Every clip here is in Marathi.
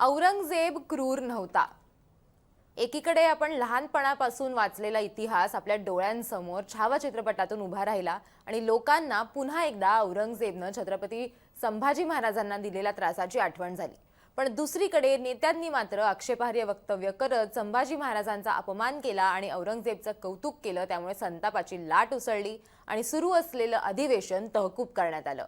औरंगजेब क्रूर नव्हता. एकीकडे आपण लहानपणापासून वाचलेला इतिहास आपल्या डोळ्यांसमोर छावा चित्रपटातून उभा राहिला आणि लोकांना पुन्हा एकदा औरंगजेबनं छत्रपती संभाजी महाराजांना दिलेल्या त्रासाची आठवण झाली. पण दुसरीकडे नेत्यांनी मात्र आक्षेपार्ह वक्तव्य करत संभाजी महाराजांचा अपमान केला आणि औरंगजेबचं कौतुक केलं त्यामुळे संतापाची लाट उसळली आणि सुरू असलेलं अधिवेशन तहकूब करण्यात आलं.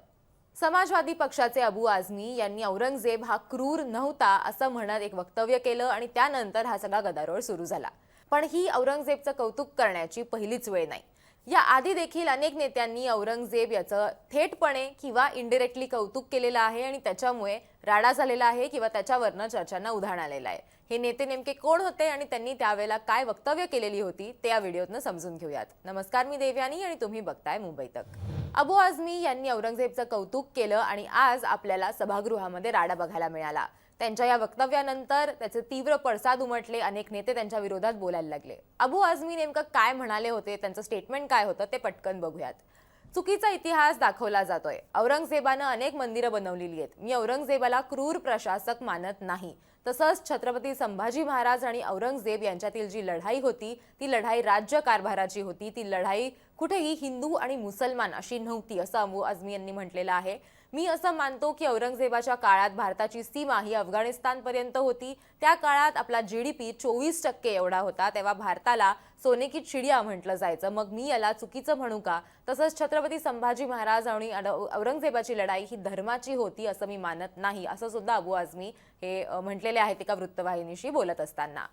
समाजवादी पक्षाचे अबू आझमी यांनी औरंगजेब हा क्रूर नव्हता असं म्हणत एक वक्तव्य केलं आणि त्यानंतर हा सगळा गदारोळ सुरू झाला. पण ही औरंगजेबचं कौतुक करण्याची पहिलीच वेळ नाही. या आधी देखील अनेक नेत्यांनी औरंगजेब याचं थेटपणे किंवा इनडिरेक्टली कौतुक केलेलं आहे आणि त्याच्यामुळे राडा झालेला आहे किंवा त्याच्यावरनं चर्चांना उधाण आलेलं आहे. हे नेते नेमके कोण होते आणि त्यांनी त्यावेळेला काय वक्तव्य केलेली होती ते या व्हिडिओतनं समजून घेऊयात. नमस्कार मी देवयानी आणि तुम्ही बघताय मुंबई तक. अबू आझमी यांनी औरंगजेबचं कौतुक केलं आणि आज आपल्याला सभागृहामध्ये राडा बघायला मिळाला. त्यांच्या या वक्तव्यानंतर त्याचे तीव्र पडसाद उमटले अनेक नेते त्यांच्या विरोधात बोलायला लागले. अबू आझमी नेमकं काय म्हणाले होते त्यांचं स्टेटमेंट काय होतं ते पटकन बघूयात. चुकीचा इतिहास दाखवला जातोय. औरंगजेबानं अनेक मंदिरं बनवलेली आहेत. मी औरंगजेबाला क्रूर प्रशासक मानत नाही. तसंच छत्रपती संभाजी महाराज आणि औरंगजेब यांच्यातील जी लढाई होती ती लढाई राज्य कारभाराची होती ती लढाई कुठेही हिंदू आणि मुसलमान अशी नव्हती असं अबू आझमी यांनी म्हटलेलं आहे. मी असं मानतो की औरंगजेबाच्या काळात भारताची सीमा ही अफगाणिस्तानपर्यंत होती. त्या काळात आपला जी डी पी चोवीस टक्के एवढा होता. तेव्हा भारताला सोने की चिडिया म्हटलं जायचं. मग मी याला चुकीचं म्हणू का? तसंच छत्रपती संभाजी महाराज आणि औरंगजेबाची लढाई ही धर्माची होती असं मी मानत नाही असं सुद्धा अबू आझमी हे म्हटलेले आहेत एका वृत्तवाहिनीशी बोलत असताना.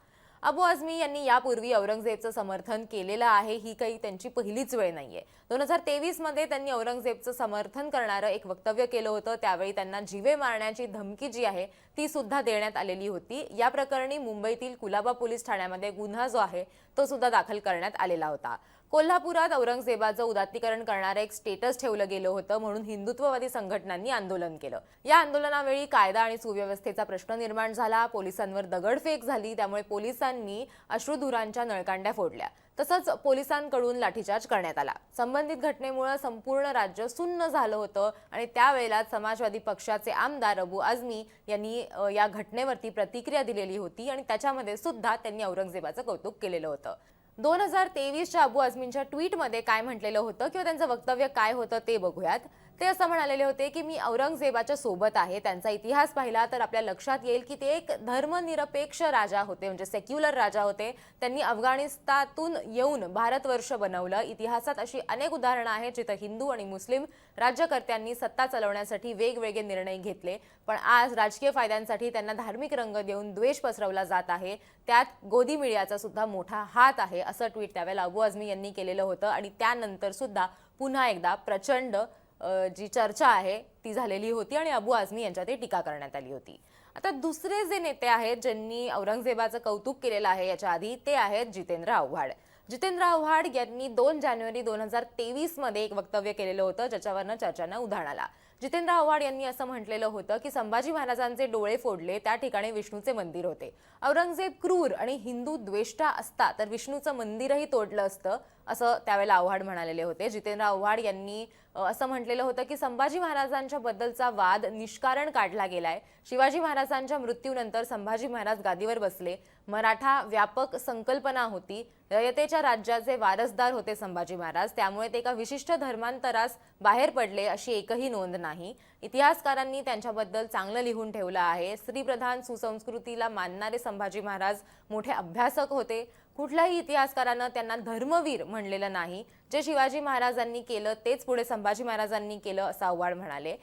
अबू आझमी यांनी यापूर्वी औरंगजेबचं समर्थन केलेलं आहे. ही काही त्यांची पहिलीच वेळ नाहीये. दोन हजार तेवीसमध्ये त्यांनी औरंगजेबचं समर्थन करणारं एक वक्तव्य केलं होतं. त्यावेळी त्यांना जीवे मारण्याची धमकी जी आहे ती सुद्धा देण्यात आलेली होती. या प्रकरणी मुंबईतील कुलाबा पोलीस ठाण्यामध्ये गुन्हा जो आहे तो सुद्धा दाखल करण्यात आलेला होता. कोल्हापुरात औरंगजेबाचं उदात्तीकरण करणारं एक स्टेटस ठेवलं गेलं होतं म्हणून हिंदुत्ववादी संघटनांनी आंदोलन केलं. या आंदोलनावेळी कायदा आणि सुव्यवस्थेचा प्रश्न निर्माण झाला. पोलिसांवर दगडफेक झाली. त्यामुळे पोलिसांनी अश्रुधुरांच्या नळकांड्या फोडल्या. तसंच पोलिसांकडून लाठीचार्ज करण्यात आला. संबंधित घटनेमुळे संपूर्ण राज्य सुन्न झालं होतं आणि त्यावेळेला समाजवादी पक्षाचे आमदार अबू आझमी यांनी या घटनेवरती प्रतिक्रिया दिलेली होती आणि त्याच्यामध्ये सुद्धा त्यांनी औरंगजेबाचं कौतुक केलेलं होतं. दोन हजार तेवीसच्या अबू आझमींच्या ट्विटमध्ये काय म्हटलेलं होतं किंवा त्यांचं वक्तव्य काय होतं ते बघूयात. ते असं म्हणालेले होते की मी औरंगजेबाच्या सोबत आहे त्यांचा इतिहास पाहिला तर आपल्या लक्षात येईल की ते एक धर्मनिरपेक्ष राजा होते म्हणजे सेक्युलर राजा होते. त्यांनी अफगाणिस्तानातून येऊन भारतवर्ष बनवलं. इतिहासात अशी अनेक उदाहरणं आहेत जिथं हिंदू आणि मुस्लिम राज्यकर्त्यांनी सत्ता चालवण्यासाठी वेगवेगळे निर्णय घेतले. पण आज राजकीय फायद्यांसाठी त्यांना धार्मिक रंग देऊन द्वेष पसरवला जात आहे. त्यात गोदी मिडियाचा सुद्धा मोठा हात आहे असं ट्विट त्यावेळेला अबू आझमी यांनी केलेलं होतं. आणि त्यानंतर सुद्धा पुन्हा एकदा प्रचंड जी चर्चा आहे ती झालेली होती आणि अबू आझमी यांच्यातही टीका करण्यात आली होती. आता दुसरे जे नेते आहेत ज्यांनी औरंगजेबाचं कौतुक केलेलं आहे याच्या आधी ते आहेत जितेंद्र आव्हाड. जितेंद्र आव्हाड यांनी दोन जानेवारी दोन हजार तेवीसमध्ये एक वक्तव्य केलेलं होतं ज्याच्यावरनं चर्चांना उधाण आला. जितेंद्र आव्हाड यांनी असं म्हटलेलं होतं की संभाजी महाराजांचे डोळे फोडले त्या ठिकाणी विष्णूचे मंदिर होते. औरंगजेब क्रूर आणि हिंदू द्वेष्टा असता तर विष्णूचं मंदिरही तोडलं असतं असं त्यावेळेला आव्हाड म्हणालेले होते. जितेंद्र आव्हाड यांनी असं म्हटलेलं होतं की संभाजी महाराजांच्या बद्दलचा वाद निष्कारण काढला गेलाय. शिवाजी महाराजांच्या मृत्यूनंतर संभाजी महाराज गादीवर बसले. मराठा व्यापक संकल्पना होती. रयतेच्या राज्याचे वारसदार होते संभाजी महाराज. त्यामुळे ते एका विशिष्ट धर्मांतरास बाहेर पडले अशी एकही नोंद नाही. इतिहासकारांनी त्यांच्याबद्दल चांगलं लिहून ठेवलं आहे. स्त्रीप्रधान सुसंस्कृतीला मानणारे संभाजी महाराज मोठे अभ्यासक होते. कुठल्याही इतिहासकारानं त्यांना धर्मवीर म्हणलेलं नाही. जे शिवाजी महाराजांनी केलं तेच पुढे संभाजी महाराजांनी केलं असं आव्हाड म्हणाले.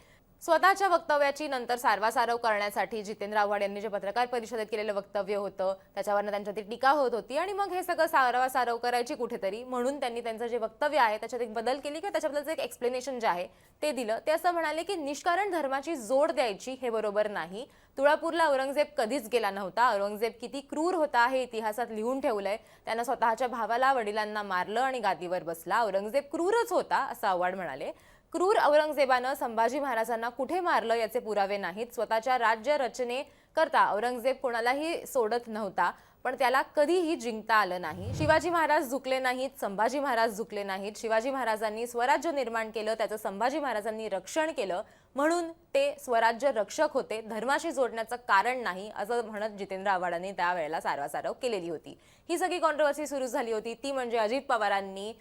स्वतःच्या वक्तव्याची नंतर सारवासारव करण्यासाठी जितेंद्र आव्हाड यांनी जे पत्रकार परिषदेत केलेलं वक्तव्य होतं त्याच्यावरनं त्यांच्यावरती टीका होत होती. आणि मग हे सगळं सारवासारव करायची कुठेतरी म्हणून त्यांनी त्यांचं जे वक्तव्य आहे त्याच्यात एक बदल केली किंवा त्याच्याबद्दलचं एक एक्सप्लेनेशन जे आहे ते दिलं. ते असं म्हणाले की निष्कारण धर्माची जोड द्यायची हे बरोबर नाही. तुळापूरला औरंगजेब कधीच गेला नव्हता. औरंगजेब किती क्रूर होता हे इतिहासात लिहून ठेवलंय. त्यानं स्वतःच्या भावाला वडिलांना मारलं आणि गादीवर बसला. औरंगजेब क्रूरच होता असं आव्हाड म्हणाले. क्रूर औरंगजेबानं संभाजी महाराजांना कुठे मारलं याचे पुरावे नाहीत. स्वतःच्या राज्य रचने करता औरंगजेब कोणालाही सोडत नव्हता पण त्याला कधीही जिंकता आलं नाही. शिवाजी महाराज झुकले नाहीत संभाजी महाराज झुकले नाहीत. शिवाजी महाराजांनी स्वराज्य निर्माण केलं त्याचं संभाजी महाराजांनी रक्षण केलं म्हणून ते स्वराज्य रक्षक होते. धर्माशी जोडण्याचं कारण नाही असं म्हणत जितेंद्र आव्हाडांनी त्यावेळेला सारवासारव केलेली होती. ही सगळी कॉन्ट्रोवर्सी सुरू झाली होती. ती म्हणजे अजित पवारांनी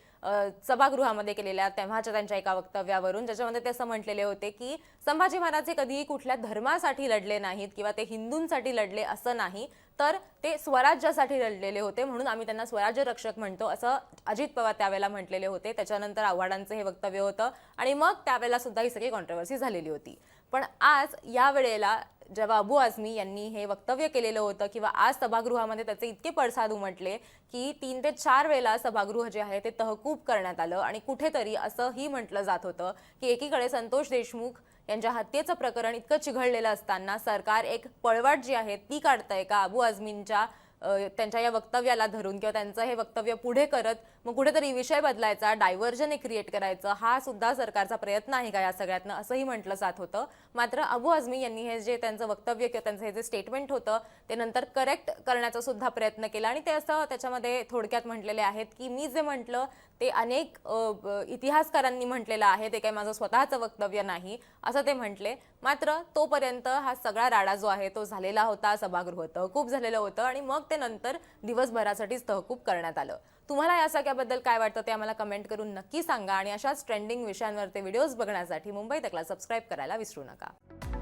सभागृहामध्ये केलेल्या तेव्हाच्या त्यांच्या एका वक्तव्यावरून ज्याच्यामध्ये ते असं म्हटलेले होते की संभाजी महाराज हे कधीही कुठल्या धर्मासाठी लढले नाहीत किंवा ते हिंदूंसाठी लढले असं नाही तर ते स्वराज्यासाठी लढलेले होते म्हणून आम्ही त्यांना स्वराज्य रक्षक म्हणतो असं अजित पवार त्यावेळेला म्हटलेले होते. त्याच्यानंतर आव्हाडांचं हे वक्तव्य होतं आणि मग त्यावेळेला सुद्धा ही सगळी कॉन्ट्रवर्सी झालेली होती. पण आज या वेळेला जेव्हा अबू आझमी यांनी हे वक्तव्य केलेलं होतं किंवा आज सभागृहामध्ये त्याचे इतके पडसाद उमटले की तीन ते चार वेळेला सभागृह जे आहे ते तहकूब करण्यात आलं आणि कुठेतरी असंही म्हटलं जात होतं की एकीकडे संतोष देशमुख यांच्या हत्येचं प्रकरण इतकं चिघळलेलं असताना सरकार एक पळवाट जी आहे ती काढतंय का अबू आझमींच्या त्यांच्या या वक्तव्याला धरून किंवा त्यांचं हे वक्तव्य पुढे करत मग कुठेतरी विषय बदलायचा डायव्हर्जन क्रिएट करायचं हा सुद्धा सरकारचा प्रयत्न आहे का या सगळ्यातनं? असंही म्हटलं जात होतं. मात्र अबू आझमी यांनी हे जे त्यांचं वक्तव्य किंवा त्यांचं हे जे स्टेटमेंट होतं ते नंतर करेक्ट करण्याचा सुद्धा प्रयत्न केला. आणि ते असं त्याच्यामध्ये थोडक्यात म्हटलेले आहेत की मी जे म्हटलं ते अनेक इतिहासकारांनी म्हटलेलं आहे ते काही माझं स्वतःचं वक्तव्य नाही असं ते म्हटले. मात्र तोपर्यंत हा सगळा राडा जो आहे तो झालेला होता सभागृह तहकूब झालेलं होतं आणि मग ते नंतर दिवसभरासाठीच तहकूब करण्यात आलं. तुम्हाला या सगळ्याबद्दल काय वाटतं ते आम्हाला कमेंट करून नक्की सांगा आणि अशाच ट्रेंडिंग विषयांवर ते व्हिडिओज बघण्यासाठी मुंबई तकला सबस्क्राईब करायला विसरू नका.